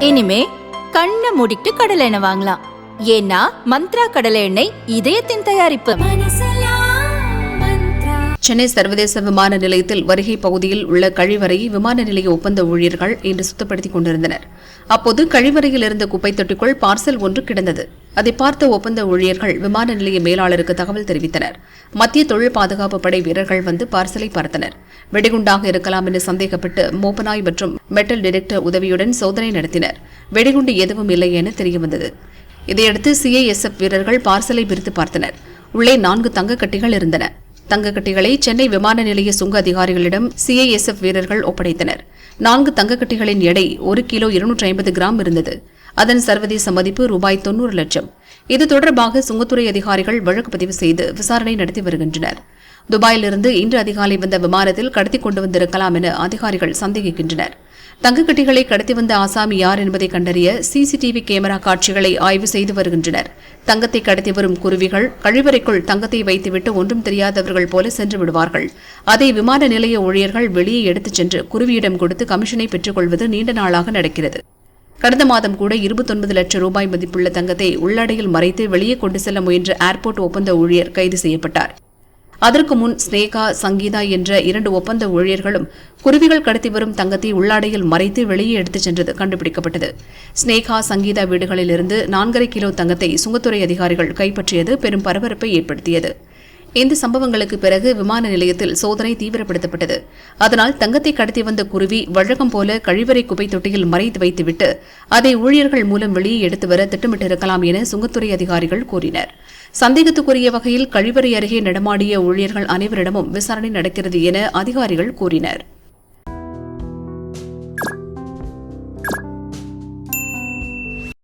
இனிமே கண்ணை மூடிட்டு கடலை எண்ணெய் வாங்கலாம். ஏன்னா மந்த்ரா கடலை எண்ணெய் இதயத்தின் தயாரிப்பு. சென்னை சர்வதேச விமான நிலையத்தில் வருகை பகுதியில் உள்ள கழிவறையை விமான நிலைய ஒப்பந்த ஊழியர்கள் இன்று சுத்தப்படுத்திக் கொண்டிருந்தனர். அப்போது கழிவறையில் இருந்த குப்பை தொட்டிக்குள் பார்சல் ஒன்று கிடந்தது. அதை பார்த்த ஒப்பந்த ஊழியர்கள் விமான நிலைய மேலாளருக்கு தகவல் தெரிவித்தனர். மத்திய தொழில் பாதுகாப்பு படை வீரர்கள் வந்து பார்சலை பார்த்தனர் வெடிகுண்டாக இருக்கலாம் என சந்தேகப்பட்டு மோப்பனாய் மற்றும் மெட்டல் டிடெக்டர் உதவியுடன் சோதனை நடத்தினர். வெடிகுண்டு எதுவும் இல்லை என தெரியவந்தது. இதையடுத்து சிஐஎஸ்எஃப் வீரர்கள் பார்சலை பிரித்து பார்த்தனர். உள்ளே நான்கு தங்கக்கட்டிகள் இருந்தன. தங்கக்கட்டிகளை சென்னை விமான நிலைய சுங்க அதிகாரிகளிடம் சிஐஎஸ்எஃப் வீரர்கள் ஒப்படைத்தனர். நான்கு தங்கக்கட்டிகளின் எடை ஒரு கிலோ இருநூற்றி ஐம்பது கிராம் இருந்தது. அதன் சர்வதேச மதிப்பு ரூபாய் தொன்னூறு லட்சம். இது தொடர்பாக சுங்கத்துறை அதிகாரிகள் வழக்கு பதிவு செய்து விசாரணை நடத்தி வருகின்றனர். துபாயிலிருந்து இன்று அதிகாலை வந்த விமானத்தில் கடத்தி கொண்டு வந்திருக்கலாம் என அதிகாரிகள் சந்தேகிக்கின்றனர். தங்கக்கட்டிகளை கடத்தி வந்த ஆசாமி யார் என்பதை கண்டறிய சிசிடிவி கேமரா காட்சிகளை ஆய்வு செய்து வருகின்றனர். தங்கத்தை கடத்தி வரும் குருவிகள் கழிவறைக்குள் தங்கத்தை வைத்துவிட்டு ஒன்றும் தெரியாதவர்கள் போல சென்று விடுவார்கள். அதை விமான நிலைய ஊழியர்கள் வெளியே எடுத்துச் சென்று குருவியிடம் கொடுத்து கமிஷனை பெற்றுக்கொள்வது நீண்ட நாளாக நடக்கிறது. கடந்த மாதம் கூட இருபத்தொன்பது லட்சம் ரூபாய் மதிப்புள்ள தங்கத்தை உள்ளாடையில் மறைத்து வெளியே கொண்டு செல்ல முயன்ற ஏர்போர்ட் ஒப்பந்த ஊழியர் கைது செய்யப்பட்டார். அதற்கு முன் ஸ்னேகா சங்கீதா என்ற இரண்டு ஒப்பந்த ஊழியர்களும் குருவிகள் கடத்தி வரும் தங்கத்தை உள்ளாடையில் மறைத்து வெளியே எடுத்துச் சென்றது கண்டுபிடிக்கப்பட்டது. ஸ்னேகா சங்கீதா வீடுகளிலிருந்து நான்கரை கிலோ தங்கத்தை சுங்கத்துறை அதிகாரிகள் கைப்பற்றியது பெரும் பரபரப்பை ஏற்படுத்தியது. இந்த சம்பவங்களுக்கு பிறகு விமான நிலையத்தில் சோதனை தீவிரப்படுத்தப்பட்டது. அதனால் தங்கத்தை கடத்தி வந்த குருவி வழக்கம் போல கழிவறை குப்பை தொட்டியில் மறைத்து வைத்துவிட்டு அதை ஊழியர்கள் மூலம் வெளியே எடுத்து வர திட்டமிட்டிருக்கலாம் என சுங்கத்துறை அதிகாரிகள் கூறினர். சந்தேகத்துக்குரிய வகையில் கழிவறை அருகே நடமாடிய ஊழியர்கள் அனைவரிடமும் விசாரணை நடக்கிறது என அதிகாரிகள் கூறினர்.